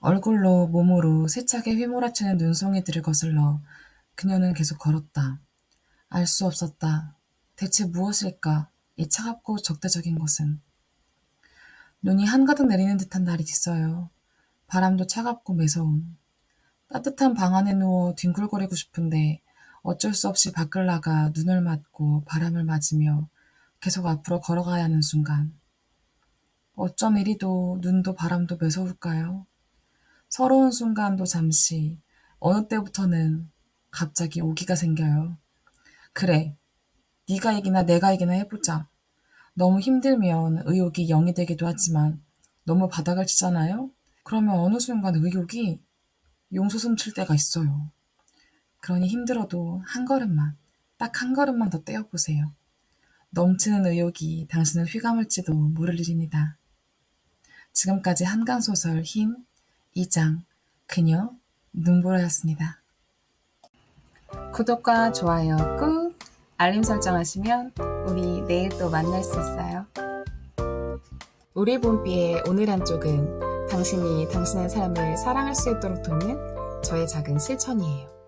얼굴로 몸으로 세차게 휘몰아치는 눈송이들을 거슬러 그녀는 계속 걸었다. 알 수 없었다. 대체 무엇일까? 이 차갑고 적대적인 곳은. 눈이 한가득 내리는 듯한 날이 있어요. 바람도 차갑고 매서움. 따뜻한 방 안에 누워 뒹굴거리고 싶은데 어쩔 수 없이 밖을 나가 눈을 맞고 바람을 맞으며 계속 앞으로 걸어가야 하는 순간. 어쩜 이리도 눈도 바람도 매서울까요? 서러운 순간도 잠시, 어느 때부터는 갑자기 오기가 생겨요. 그래, 네가 이기나 내가 이기나 해보자. 너무 힘들면 의욕이 0이 되기도 하지만 너무 바닥을 치잖아요? 그러면 어느 순간 의욕이 용솟음 칠 때가 있어요. 그러니 힘들어도 한 걸음만, 딱 한 걸음만 더 떼어보세요. 넘치는 의욕이 당신을 휘감을지도 모를 일입니다. 지금까지 한강소설 힘 2장 그녀 눈보라였습니다. 구독과 좋아요 꾹 알림 설정하시면 우리 내일 또 만날 수 있어요. 우리 봄비의 오늘 한쪽은 당신이 당신의 삶을 사랑할 수 있도록 돕는 저의 작은 실천이에요.